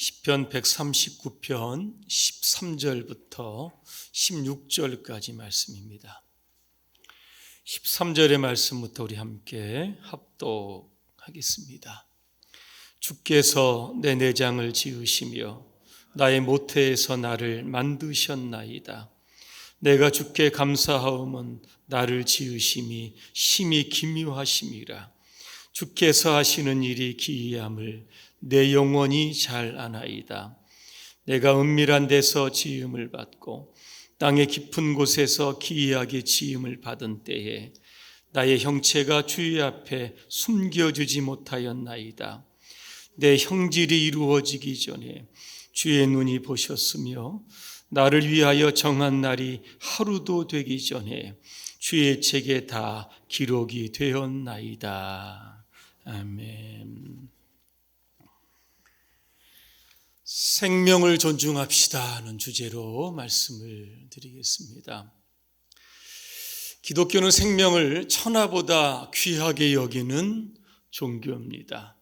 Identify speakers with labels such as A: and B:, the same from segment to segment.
A: 시편 139편 13절부터 16절까지 말씀입니다. 13절의 말씀부터 우리 함께 합독하겠습니다. 주께서 내 내장을 지으시며 나의 모태에서 나를 만드셨나이다. 내가 주께 감사하음은 나를 지으심이 심히 기묘하심이라. 주께서 하시는 일이 기이함을 내 영혼이 잘 아나이다. 내가 은밀한 데서 지음을 받고 땅의 깊은 곳에서 기이하게 지음을 받은 때에 나의 형체가 주의 앞에 숨겨주지 못하였나이다. 내 형질이 이루어지기 전에 주의 눈이 보셨으며 나를 위하여 정한 날이 하루도 되기 전에 주의 책에 다 기록이 되었나이다. 아멘. 생명을 존중합시다 하는 주제로 말씀을 드리겠습니다. 기독교는 생명을 천하보다 귀하게 여기는 종교입니다.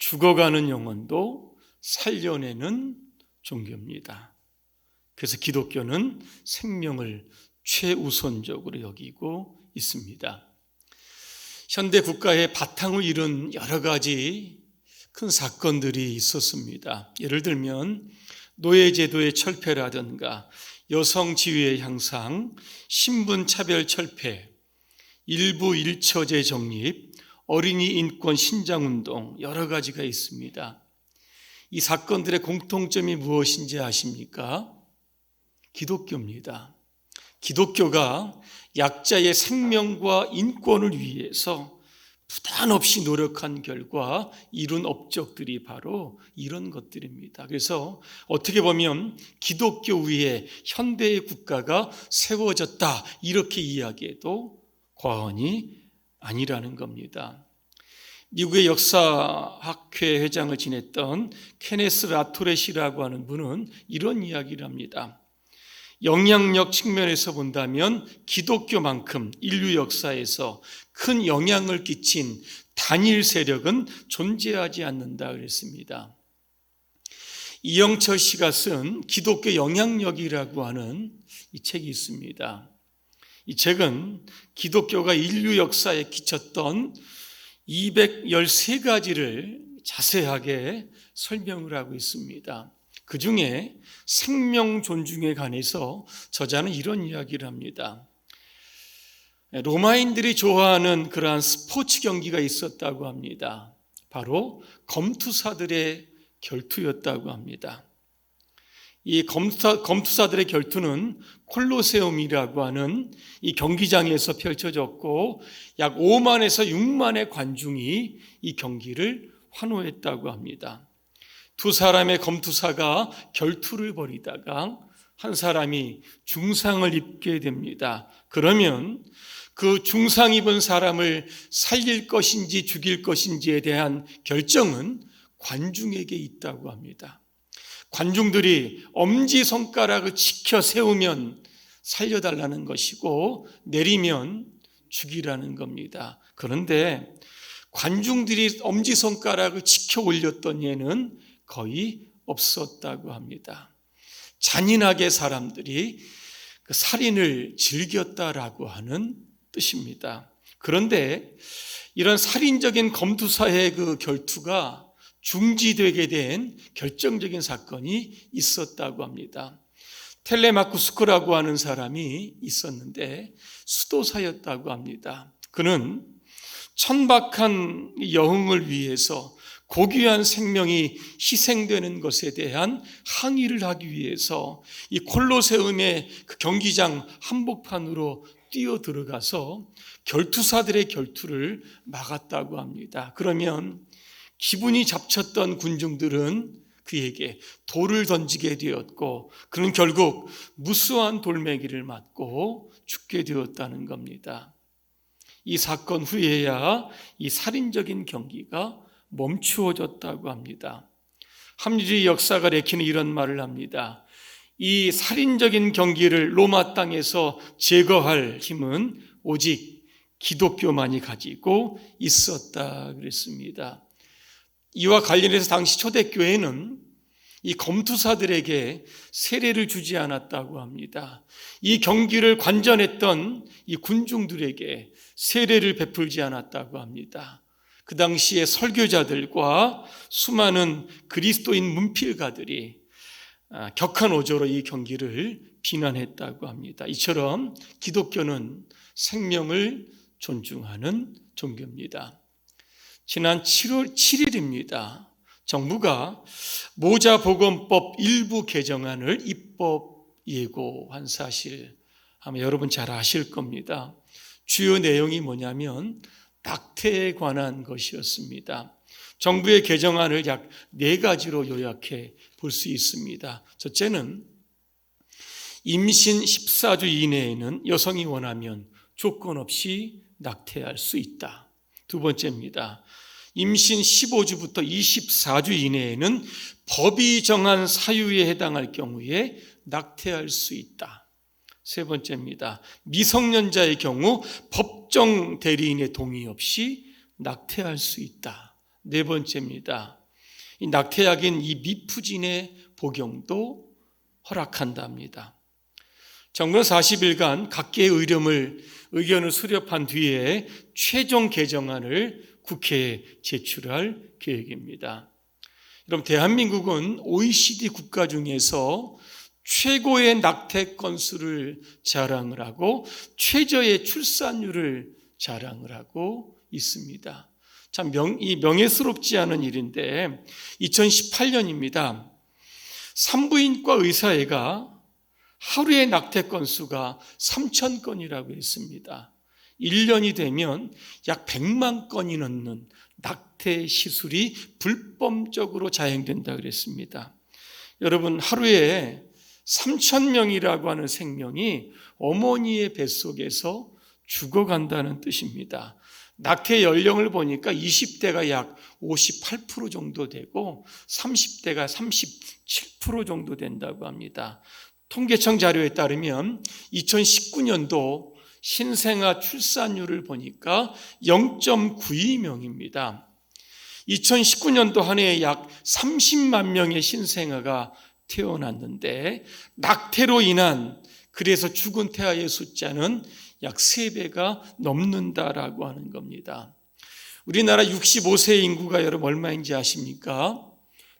A: 죽어가는 영혼도 살려내는 종교입니다. 그래서 기독교는 생명을 최우선적으로 여기고 있습니다. 현대 국가의 바탕을 이룬 여러 가지 큰 사건들이 있었습니다. 예를 들면 노예제도의 철폐라든가 여성 지위의 향상, 신분 차별 철폐, 일부 일처제 정립, 어린이 인권 신장 운동 여러 가지가 있습니다. 이 사건들의 공통점이 무엇인지 아십니까? 기독교입니다. 기독교가 약자의 생명과 인권을 위해서 부단 없이 노력한 결과 이룬 업적들이 바로 이런 것들입니다. 그래서 어떻게 보면 기독교 위에 현대의 국가가 세워졌다 이렇게 이야기해도 과언이 아니라는 겁니다. 미국의 역사학회 회장을 지냈던 케네스 라토렛이라고 하는 분은 이런 이야기를 합니다. 영향력 측면에서 본다면 기독교만큼 인류 역사에서 큰 영향을 끼친 단일 세력은 존재하지 않는다 그랬습니다. 이영철 씨가 쓴 기독교 영향력이라고 하는 이 책이 있습니다. 이 책은 기독교가 인류 역사에 끼쳤던 213가지를 자세하게 설명을 하고 있습니다. 그 중에 생명 존중에 관해서 저자는 이런 이야기를 합니다. 로마인들이 좋아하는 그러한 스포츠 경기가 있었다고 합니다. 바로 검투사들의 결투였다고 합니다. 이 검투사, 검투사들의 결투는 콜로세움이라고 하는 이 경기장에서 펼쳐졌고 약 5만에서 6만의 관중이 이 경기를 환호했다고 합니다. 두 사람의 검투사가 결투를 벌이다가 한 사람이 중상을 입게 됩니다. 그러면 그 중상 입은 사람을 살릴 것인지 죽일 것인지에 대한 결정은 관중에게 있다고 합니다. 관중들이 엄지손가락을 지켜 세우면 살려달라는 것이고 내리면 죽이라는 겁니다. 그런데 관중들이 엄지손가락을 지켜 올렸던 예는 거의 없었다고 합니다. 잔인하게 사람들이 그 살인을 즐겼다라고 하는 뜻입니다. 그런데 이런 살인적인 검투사의 그 결투가 중지되게 된 결정적인 사건이 있었다고 합니다. 텔레마쿠스크라고 하는 사람이 있었는데 수도사였다고 합니다. 그는 천박한 여흥을 위해서 고귀한 생명이 희생되는 것에 대한 항의를 하기 위해서 이 콜로세움의 그 경기장 한복판으로 뛰어 들어가서 결투사들의 결투를 막았다고 합니다. 그러면 기분이 잡쳤던 군중들은 그에게 돌을 던지게 되었고 그는 결국 무수한 돌멩이를 맞고 죽게 되었다는 겁니다. 이 사건 후에야 이 살인적인 경기가 멈추어졌다고 합니다. 합리주의 역사가 내키는 이런 말을 합니다. 이 살인적인 경기를 로마 땅에서 제거할 힘은 오직 기독교만이 가지고 있었다 그랬습니다. 이와 관련해서 당시 초대교회는 이 검투사들에게 세례를 주지 않았다고 합니다. 이 경기를 관전했던 이 군중들에게 세례를 베풀지 않았다고 합니다. 그 당시에 설교자들과 수많은 그리스도인 문필가들이 아, 격한 오조로 이 경기를 비난했다고 합니다. 이처럼 기독교는 생명을 존중하는 종교입니다. 지난 7월 7일입니다. 정부가 모자보건법 일부 개정안을 입법 예고한 사실 아마 여러분 잘 아실 겁니다. 주요 내용이 뭐냐면 낙태에 관한 것이었습니다. 정부의 개정안을 약 네 가지로 요약해 볼 수 있습니다. 첫째는 임신 14주 이내에는 여성이 원하면 조건 없이 낙태할 수 있다. 두 번째입니다. 임신 15주부터 24주 이내에는 법이 정한 사유에 해당할 경우에 낙태할 수 있다. 세 번째입니다. 미성년자의 경우 법정 대리인의 동의 없이 낙태할 수 있다. 네 번째입니다. 이 낙태약인 이 미푸진의 복용도 허락한답니다. 정부 40일간 각계의 의렴을 의견을 수렵한 뒤에 최종 개정안을 국회에 제출할 계획입니다. 그럼 대한민국은 OECD 국가 중에서 최고의 낙태 건수를 자랑을 하고 최저의 출산율을 자랑을 하고 있습니다. 참 명, 이 명예스럽지 않은 일인데 2018년입니다. 산부인과 의사회가 하루의 낙태 건수가 3천 건이라고 했습니다. 1년이 되면 약 100만 건이 넘는 낙태 시술이 불법적으로 자행된다 그랬습니다. 여러분 하루에 3천 명이라고 하는 생명이 어머니의 뱃속에서 죽어간다는 뜻입니다. 낙태 연령을 보니까 20대가 약 58% 정도 되고 30대가 37% 정도 된다고 합니다. 통계청 자료에 따르면 2019년도 신생아 출산율을 보니까 0.92명입니다. 2019년도 한 해에 약 30만 명의 신생아가 태어났는데 낙태로 인한 그래서 죽은 태아의 숫자는 약 3배가 넘는다라고 하는 겁니다. 우리나라 65세 인구가 여러분 얼마인지 아십니까?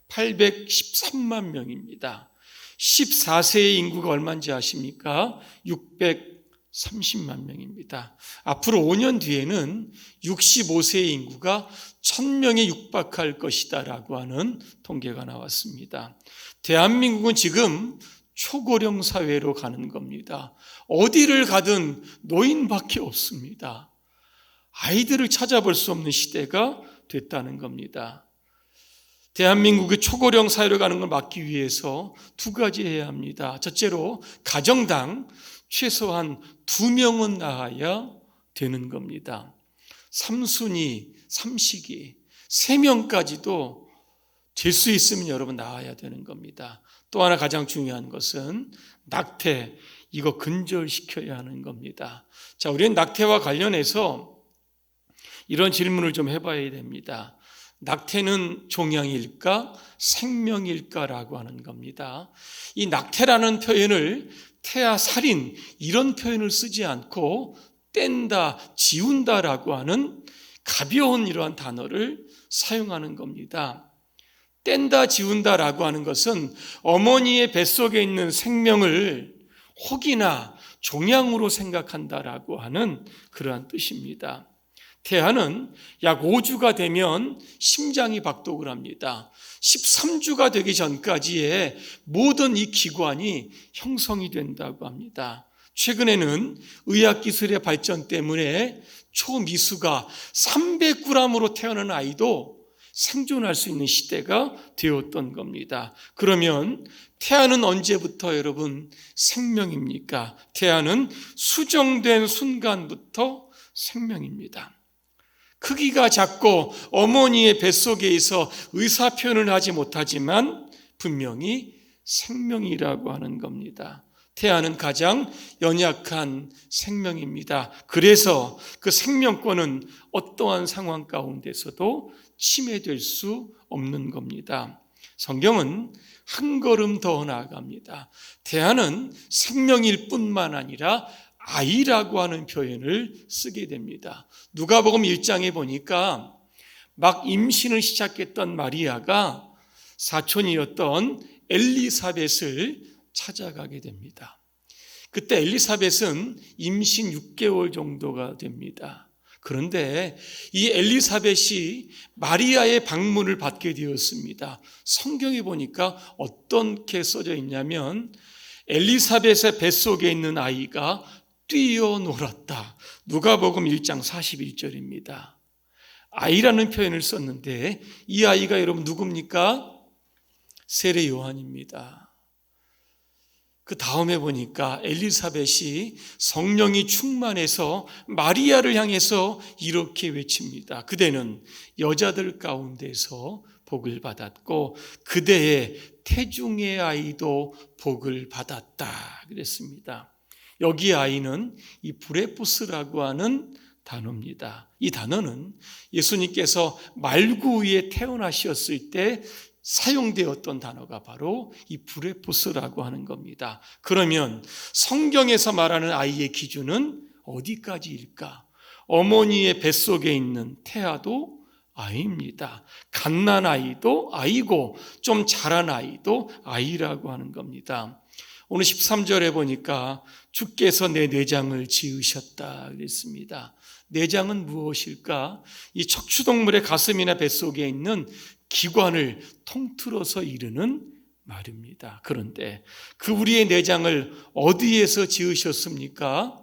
A: 813만 명입니다. 14세의 인구가 얼마인지 아십니까? 630만 명입니다. 앞으로 5년 뒤에는 65세의 인구가 1000명에 육박할 것이다라고 하는 통계가 나왔습니다. 대한민국은 지금 초고령 사회로 가는 겁니다. 어디를 가든 노인밖에 없습니다. 아이들을 찾아볼 수 없는 시대가 됐다는 겁니다. 대한민국의 초고령 사회로 가는 걸 막기 위해서 두 가지 해야 합니다. 첫째로 가정당 최소한 두 명은 낳아야 되는 겁니다. 삼순이, 삼식이, 세 명까지도 될수 있으면 여러분 낳아야 되는 겁니다. 또 하나 가장 중요한 것은 낙태, 이거 근절시켜야 하는 겁니다. 자, 우리는 낙태와 관련해서 이런 질문을 좀 해봐야 됩니다. 낙태는 종양일까 생명일까라고 하는 겁니다. 이 낙태라는 표현을 태아 살인 이런 표현을 쓰지 않고 뗀다, 지운다라고 하는 가벼운 이러한 단어를 사용하는 겁니다. 뗀다, 지운다라고 하는 것은 어머니의 뱃속에 있는 생명을 혹이나 종양으로 생각한다라고 하는 그러한 뜻입니다. 태아는 약 5주가 되면 심장이 박동을 합니다. 13주가 되기 전까지의 모든 이 기관이 형성이 된다고 합니다. 최근에는 의학기술의 발전 때문에 초미수가 300g으로 태어난 아이도 생존할 수 있는 시대가 되었던 겁니다. 그러면 태아는 언제부터 여러분 생명입니까? 태아는 수정된 순간부터 생명입니다. 크기가 작고 어머니의 뱃속에 있어 의사 표현을 하지 못하지만 분명히 생명이라고 하는 겁니다. 태아는 가장 연약한 생명입니다. 그래서 그 생명권은 어떠한 상황 가운데서도 침해될 수 없는 겁니다. 성경은 한 걸음 더 나아갑니다. 대안은 생명일 뿐만 아니라 아이라고 하는 표현을 쓰게 됩니다. 누가복음 1장에 보니까 막 임신을 시작했던 마리아가 사촌이었던 엘리사벳을 찾아가게 됩니다. 그때 엘리사벳은 임신 6개월 정도가 됩니다. 그런데 이 엘리사벳이 마리아의 방문을 받게 되었습니다. 성경에 보니까 어떻게 써져 있냐면 엘리사벳의 뱃속에 있는 아이가 뛰어놀았다. 누가복음 1장 41절입니다. 아이라는 표현을 썼는데 이 아이가 여러분 누굽니까? 세례 요한입니다. 그 다음에 보니까 엘리사벳이 성령이 충만해서 마리아를 향해서 이렇게 외칩니다. 그대는 여자들 가운데서 복을 받았고 그대의 태중의 아이도 복을 받았다. 그랬습니다. 여기 아이는 이 브레푸스라고 하는 단어입니다. 이 단어는 예수님께서 말구 위에 태어나셨을 때 사용되었던 단어가 바로 이 브레푸스라고 하는 겁니다. 그러면 성경에서 말하는 아이의 기준은 어디까지일까? 어머니의 뱃속에 있는 태아도 아이입니다. 갓난 아이도 아이고 좀 자란 아이도 아이라고 하는 겁니다. 오늘 13절에 보니까 주께서 내 내장을 지으셨다 그랬습니다. 내장은 무엇일까? 이 척추동물의 가슴이나 뱃속에 있는 기관을 통틀어서 이르는 말입니다. 그런데 그 우리의 내장을 어디에서 지으셨습니까?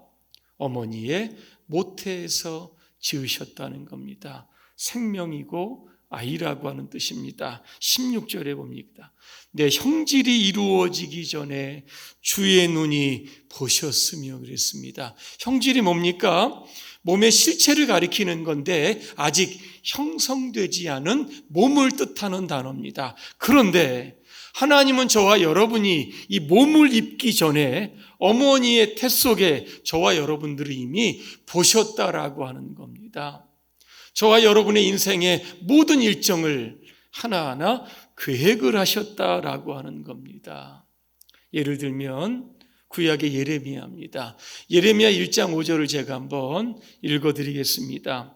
A: 어머니의 모태에서 지으셨다는 겁니다. 생명이고 아이라고 하는 뜻입니다. 16절에 봅니다. 내 형질이 이루어지기 전에 주의 눈이 보셨으며 그랬습니다. 형질이 뭡니까? 몸의 실체를 가리키는 건데 아직 형성되지 않은 몸을 뜻하는 단어입니다. 그런데 하나님은 저와 여러분이 이 몸을 입기 전에 어머니의 태 속에 저와 여러분들이 이미 보셨다라고 하는 겁니다. 저와 여러분의 인생의 모든 일정을 하나하나 계획을 하셨다라고 하는 겁니다. 예를 들면 구약의 예레미야입니다. 예레미야 1장 5절을 제가 한번 읽어 드리겠습니다.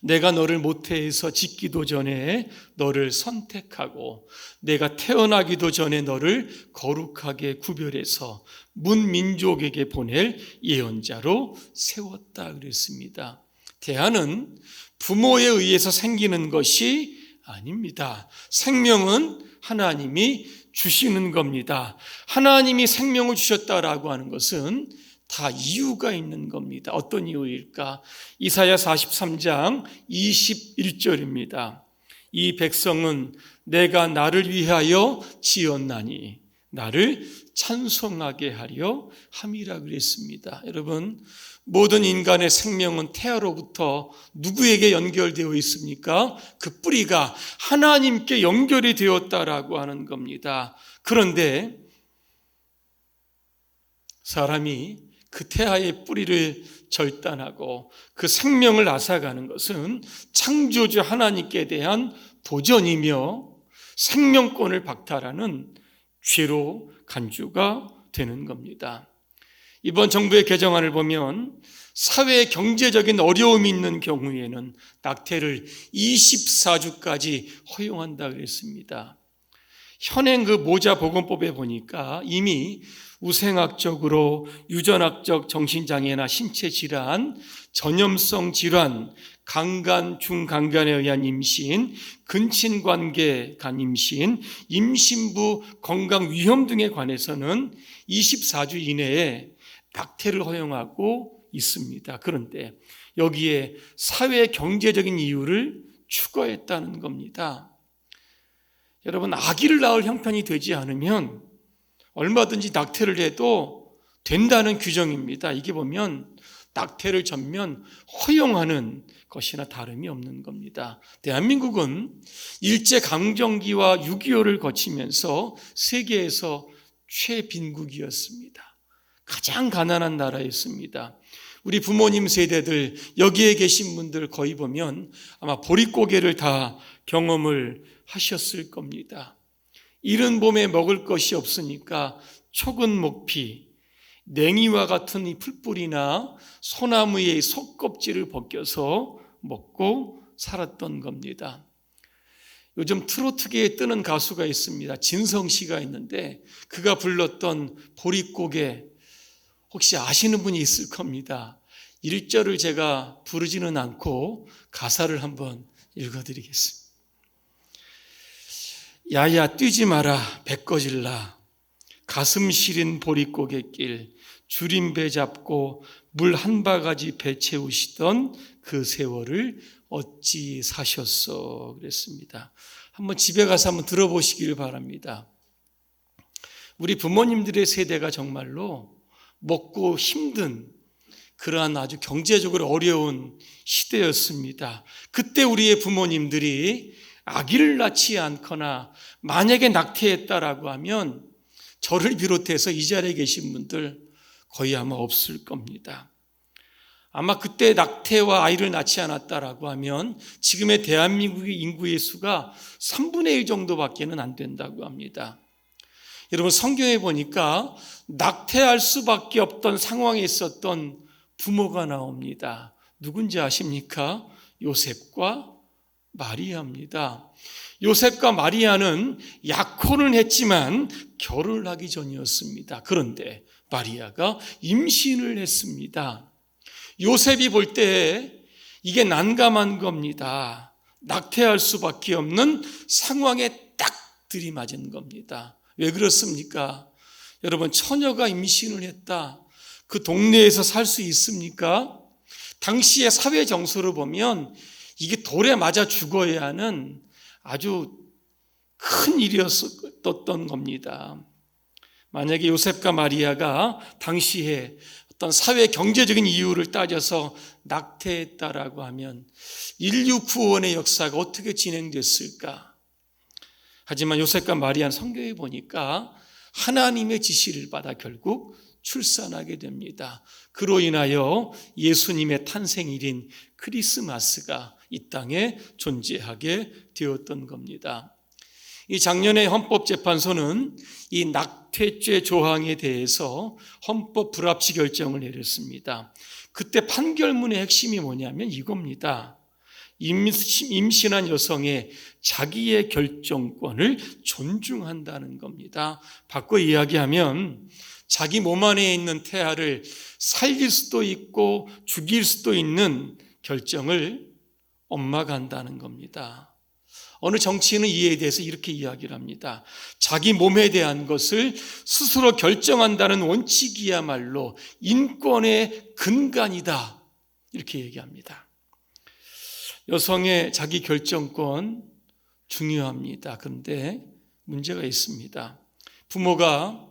A: 내가 너를 모태에서 짓기도 전에 너를 선택하고 내가 태어나기도 전에 너를 거룩하게 구별해서 문민족에게 보낼 예언자로 세웠다 그랬습니다. 대안은 부모에 의해서 생기는 것이 아닙니다. 생명은 하나님이 주시는 겁니다. 하나님이 생명을 주셨다라고 하는 것은 다 이유가 있는 겁니다. 어떤 이유일까? 이사야 43장 21절입니다. 이 백성은 내가 나를 위하여 지었나니 나를 찬송하게 하려 함이라 그랬습니다. 여러분, 모든 인간의 생명은 태아로부터 누구에게 연결되어 있습니까? 그 뿌리가 하나님께 연결이 되었다라고 하는 겁니다. 그런데 사람이 그 태아의 뿌리를 절단하고 그 생명을 앗아가는 것은 창조주 하나님께 대한 도전이며 생명권을 박탈하는 죄로 간주가 되는 겁니다. 이번 정부의 개정안을 보면 사회 경제적인 어려움이 있는 경우에는 낙태를 24주까지 허용한다 그랬습니다. 현행 그 모자 보건법에 보니까 이미 우생학적으로 유전학적 정신장애나 신체 질환, 전염성 질환, 강간, 중강간에 의한 임신, 근친관계 간 임신, 임신부 건강 위험 등에 관해서는 24주 이내에 낙태를 허용하고 있습니다. 그런데 여기에 사회 경제적인 이유를 추가했다는 겁니다. 여러분, 아기를 낳을 형편이 되지 않으면 얼마든지 낙태를 해도 된다는 규정입니다. 이게 보면 낙태를 전면 허용하는 것이나 다름이 없는 겁니다. 대한민국은 일제 강점기와 6.25를 거치면서 세계에서 최빈국이었습니다. 가장 가난한 나라였습니다. 우리 부모님 세대들 여기에 계신 분들 거의 보면 아마 보릿고개를 다 경험을 하셨을 겁니다. 이른 봄에 먹을 것이 없으니까 촉은 목피, 냉이와 같은 이 풀뿌리나 소나무의 속껍질을 벗겨서 먹고 살았던 겁니다. 요즘 트로트계에 뜨는 가수가 있습니다. 진성 씨가 있는데 그가 불렀던 보릿고개 혹시 아시는 분이 있을 겁니다. 1절을 제가 부르지는 않고 가사를 한번 읽어드리겠습니다. 야야 뛰지 마라 배꺼질라 가슴 시린 보릿고갯길 줄임 배 잡고 물 한 바가지 배 채우시던 그 세월을 어찌 사셨어 그랬습니다. 한번 집에 가서 한번 들어보시길 바랍니다. 우리 부모님들의 세대가 정말로 먹고 힘든 그러한 아주 경제적으로 어려운 시대였습니다. 그때 우리의 부모님들이 아기를 낳지 않거나 만약에 낙태했다라고 하면 저를 비롯해서 이 자리에 계신 분들 거의 아마 없을 겁니다. 아마 그때 낙태와 아이를 낳지 않았다라고 하면 지금의 대한민국의 인구의 수가 3분의 1 정도밖에는 안 된다고 합니다. 여러분 성경에 보니까 낙태할 수밖에 없던 상황에 있었던 부모가 나옵니다. 누군지 아십니까? 요셉과 마리아입니다. 요셉과 마리아는 약혼을 했지만 결혼을 하기 전이었습니다. 그런데 마리아가 임신을 했습니다. 요셉이 볼 때 이게 난감한 겁니다. 낙태할 수밖에 없는 상황에 딱 들이맞은 겁니다. 왜 그렇습니까? 여러분, 처녀가 임신을 했다. 그 동네에서 살 수 있습니까? 당시의 사회 정서를 보면 이게 돌에 맞아 죽어야 하는 아주 큰 일이었던 겁니다. 만약에 요셉과 마리아가 당시에 어떤 사회 경제적인 이유를 따져서 낙태했다라고 하면 인류 구원의 역사가 어떻게 진행됐을까? 하지만 요셉과 마리아는 성경에 보니까 하나님의 지시를 받아 결국 출산하게 됩니다. 그로 인하여 예수님의 탄생일인 크리스마스가 이 땅에 존재하게 되었던 겁니다. 이 작년에 헌법재판소는 이 낙태죄 조항에 대해서 헌법 불합치 결정을 내렸습니다. 그때 판결문의 핵심이 뭐냐면 이겁니다. 임신한 여성의 자기의 결정권을 존중한다는 겁니다. 바꿔 이야기하면 자기 몸 안에 있는 태아를 살릴 수도 있고 죽일 수도 있는 결정을 엄마가 한다는 겁니다. 어느 정치인은 이에 대해서 이렇게 이야기를 합니다. 자기 몸에 대한 것을 스스로 결정한다는 원칙이야말로 인권의 근간이다. 이렇게 얘기합니다. 여성의 자기 결정권 중요합니다. 그런데 문제가 있습니다. 부모가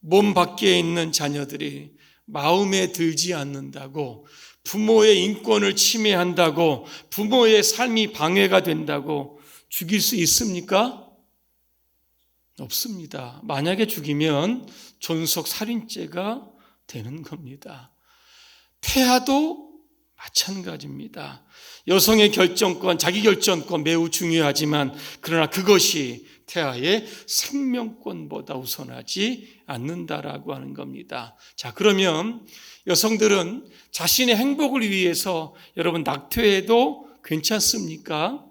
A: 몸 밖에 있는 자녀들이 마음에 들지 않는다고 부모의 인권을 침해한다고 부모의 삶이 방해가 된다고 죽일 수 있습니까? 없습니다. 만약에 죽이면 존속 살인죄가 되는 겁니다. 태아도 마찬가지입니다. 여성의 결정권, 자기 결정권 매우 중요하지만 그러나 그것이 태아의 생명권보다 우선하지 않는다라고 하는 겁니다. 자, 그러면 여성들은 자신의 행복을 위해서 여러분 낙태해도 괜찮습니까?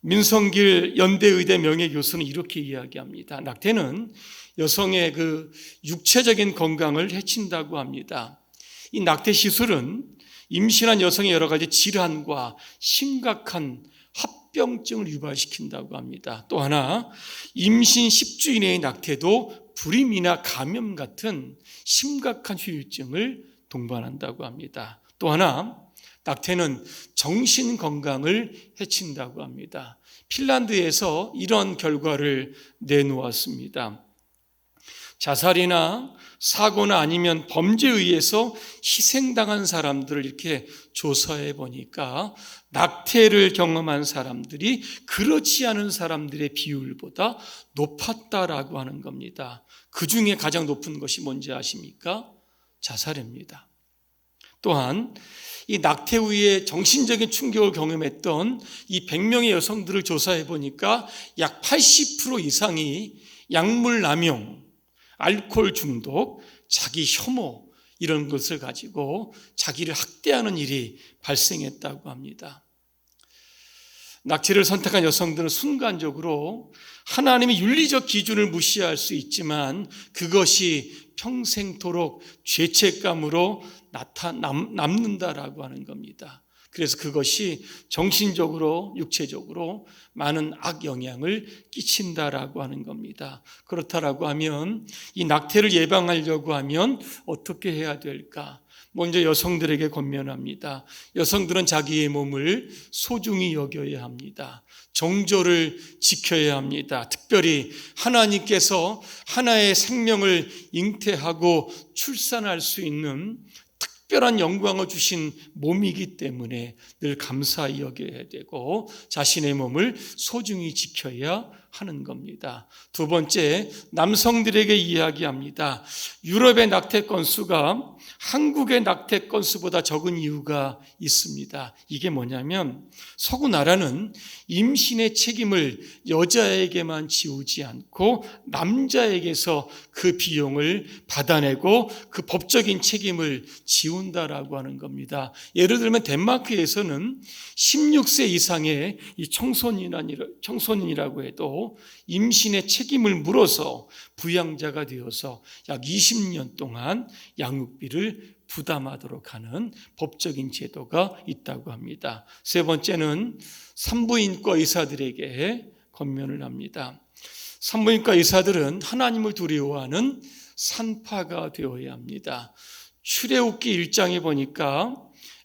A: 민성길 연대의대 명예교수는 이렇게 이야기합니다. 낙태는 여성의 그 육체적인 건강을 해친다고 합니다. 이 낙태 시술은 임신한 여성의 여러 가지 질환과 심각한 합병증을 유발시킨다고 합니다. 또 하나, 임신 10주 이내의 낙태도 불임이나 감염 같은 심각한 후유증을 동반한다고 합니다. 또 하나, 낙태는 정신 건강을 해친다고 합니다. 핀란드에서 이런 결과를 내놓았습니다. 자살이나 사고나 아니면 범죄에 의해서 희생당한 사람들을 이렇게 조사해 보니까 낙태를 경험한 사람들이 그렇지 않은 사람들의 비율보다 높았다라고 하는 겁니다. 그 중에 가장 높은 것이 뭔지 아십니까? 자살입니다. 또한 이 낙태 후에 정신적인 충격을 경험했던 이 100명의 여성들을 조사해 보니까 약 80% 이상이 약물 남용, 알코올 중독, 자기 혐오 이런 것을 가지고 자기를 학대하는 일이 발생했다고 합니다. 낙태를 선택한 여성들은 순간적으로 하나님의 윤리적 기준을 무시할 수 있지만 그것이 평생토록 죄책감으로 나타 남, 남는다라고 하는 겁니다. 그래서 그것이 정신적으로 육체적으로 많은 악 영향을 끼친다라고 하는 겁니다. 그렇다라고 하면 이 낙태를 예방하려고 하면 어떻게 해야 될까? 먼저 여성들에게 권면합니다. 여성들은 자기의 몸을 소중히 여겨야 합니다. 정조를 지켜야 합니다. 특별히 하나님께서 하나의 생명을 잉태하고 출산할 수 있는 특별한 영광을 주신 몸이기 때문에 늘 감사히 여겨야 되고 자신의 몸을 소중히 지켜야 하는 겁니다. 두 번째, 남성들에게 이야기합니다. 유럽의 낙태 건수가 한국의 낙태 건수보다 적은 이유가 있습니다. 이게 뭐냐면 서구 나라는 임신의 책임을 여자에게만 지우지 않고 남자에게서 그 비용을 받아내고 그 법적인 책임을 지운다라고 하는 겁니다. 예를 들면 덴마크에서는 16세 이상의 이 청소년이라고 해도 임신의 책임을 물어서 부양자가 되어서 약 20년 동안 양육비를 부담하도록 하는 법적인 제도가 있다고 합니다. 세 번째는 산부인과 의사들에게 권면을 합니다. 산부인과 의사들은 하나님을 두려워하는 산파가 되어야 합니다. 출애굽기 1장에 보니까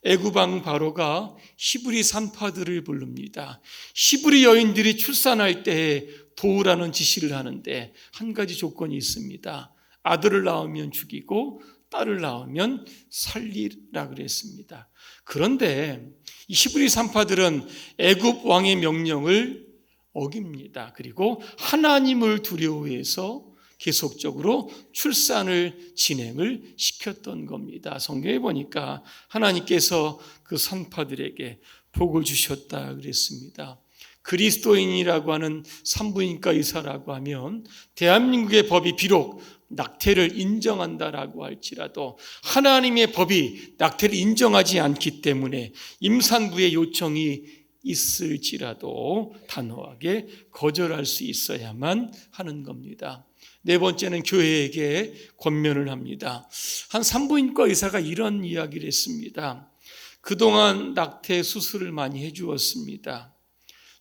A: 애구방 바로가 히브리 산파들을 부릅니다. 히브리 여인들이 출산할 때 도우라는 지시를 하는데 한 가지 조건이 있습니다. 아들을 낳으면 죽이고 딸을 낳으면 살리라 그랬습니다. 그런데 히브리 산파들은 애굽 왕의 명령을 어깁니다. 그리고 하나님을 두려워해서 계속적으로 출산을 진행을 시켰던 겁니다. 성경에 보니까 하나님께서 그 산파들에게 복을 주셨다 그랬습니다. 그리스도인이라고 하는 산부인과 의사라고 하면 대한민국의 법이 비록 낙태를 인정한다라고 할지라도 하나님의 법이 낙태를 인정하지 않기 때문에 임산부의 요청이 있을지라도 단호하게 거절할 수 있어야만 하는 겁니다. 네 번째는 교회에게 권면을 합니다. 한 산부인과 의사가 이런 이야기를 했습니다. 그동안 낙태 수술을 많이 해주었습니다.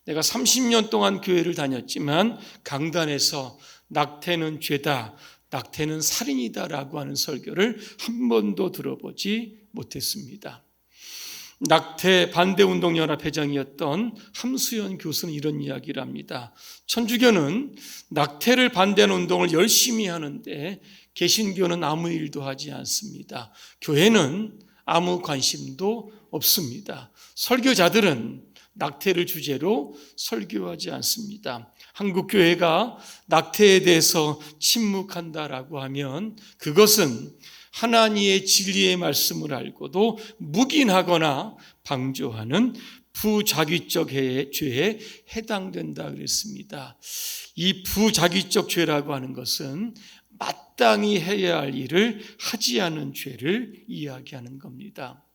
A: 내가 30년 동안 교회를 다녔지만 강단에서 낙태는 죄다, 낙태는 살인이다라고 하는 설교를 한 번도 들어보지 못했습니다. 낙태 반대운동 연합 회장이었던 함수연 교수는 이런 이야기를 합니다. 천주교는 낙태를 반대하는 운동을 열심히 하는데 개신교는 아무 일도 하지 않습니다. 교회는 아무 관심도 없습니다. 설교자들은 낙태를 주제로 설교하지 않습니다. 한국 교회가 낙태에 대해서 침묵한다라고 하면 그것은 하나님의 진리의 말씀을 알고도 묵인하거나 방조하는 부자기적 죄에 해당된다 그랬습니다. 이 부자기적 죄라고 하는 것은 마땅히 해야 할 일을 하지 않은 죄를 이야기하는 겁니다.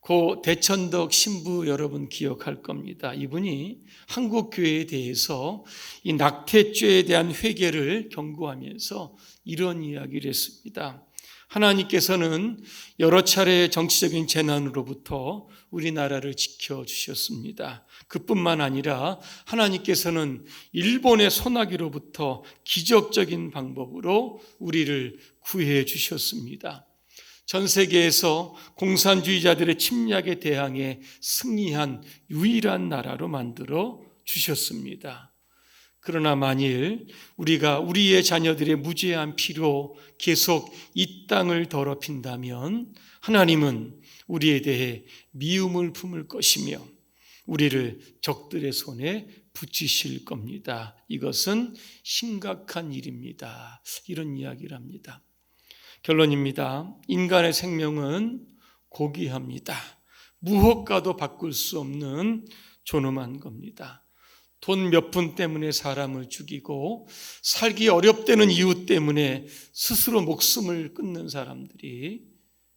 A: 고 대천덕 신부 여러분 기억할 겁니다. 이분이 한국 교회에 대해서 이 낙태죄에 대한 회개를 경고하면서 이런 이야기를 했습니다. 하나님께서는 여러 차례 정치적인 재난으로부터 우리나라를 지켜주셨습니다. 그뿐만 아니라 하나님께서는 일본의 소나기로부터 기적적인 방법으로 우리를 구해 주셨습니다. 전 세계에서 공산주의자들의 침략에 대항해 승리한 유일한 나라로 만들어 주셨습니다. 그러나 만일 우리가 우리의 자녀들의 무죄한 피로 계속 이 땅을 더럽힌다면 하나님은 우리에 대해 미움을 품을 것이며 우리를 적들의 손에 붙이실 겁니다. 이것은 심각한 일입니다. 이런 이야기를 합니다. 결론입니다. 인간의 생명은 고귀합니다. 무엇과도 바꿀 수 없는 존엄한 겁니다. 돈 몇 푼 때문에 사람을 죽이고 살기 어렵다는 이유 때문에 스스로 목숨을 끊는 사람들이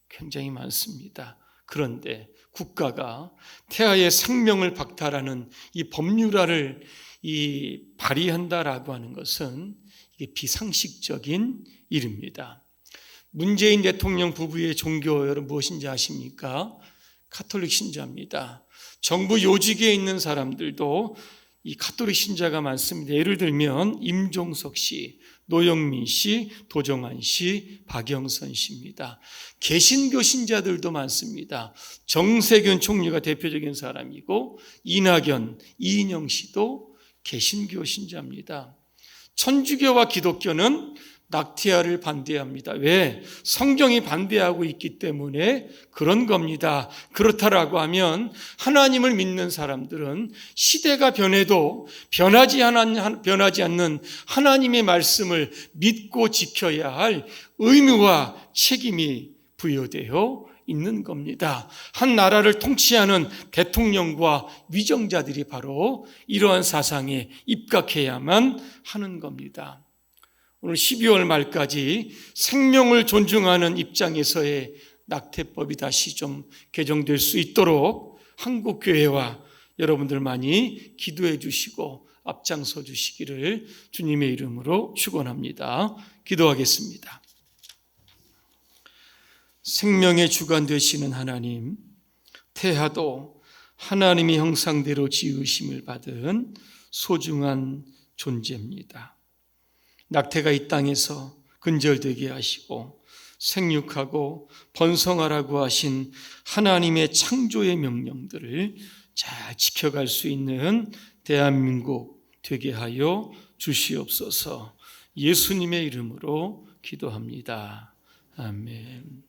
A: 굉장히 많습니다. 그런데 국가가 태아의 생명을 박탈하는 이 법률화를 이 발의한다라고 하는 것은 이게 비상식적인 일입니다. 문재인 대통령 부부의 종교 여러분 무엇인지 아십니까? 카톨릭 신자입니다. 정부 요직에 있는 사람들도 이 카톨릭 신자가 많습니다. 예를 들면 임종석 씨, 노영민 씨, 도정환 씨, 박영선 씨입니다. 개신교 신자들도 많습니다. 정세균 총리가 대표적인 사람이고 이낙연, 이인영 씨도 개신교 신자입니다. 천주교와 기독교는 낙태아를 반대합니다. 왜? 성경이 반대하고 있기 때문에 그런 겁니다. 그렇다라고 하면 하나님을 믿는 사람들은 시대가 변해도 변하지, 않, 변하지 않는 하나님의 말씀을 믿고 지켜야 할 의무와 책임이 부여되어 있는 겁니다. 한 나라를 통치하는 대통령과 위정자들이 바로 이러한 사상에 입각해야만 하는 겁니다. 오늘 12월 말까지 생명을 존중하는 입장에서의 낙태법이 다시 좀 개정될 수 있도록 한국 교회와 여러분들 많이 기도해 주시고 앞장서 주시기를 주님의 이름으로 축원합니다. 기도하겠습니다. 생명의 주관 되시는 하나님, 태하도 하나님의 형상대로 지으심을 받은 소중한 존재입니다. 낙태가 이 땅에서 근절되게 하시고 생육하고 번성하라고 하신 하나님의 창조의 명령들을 잘 지켜갈 수 있는 대한민국 되게 하여 주시옵소서 예수님의 이름으로 기도합니다. 아멘.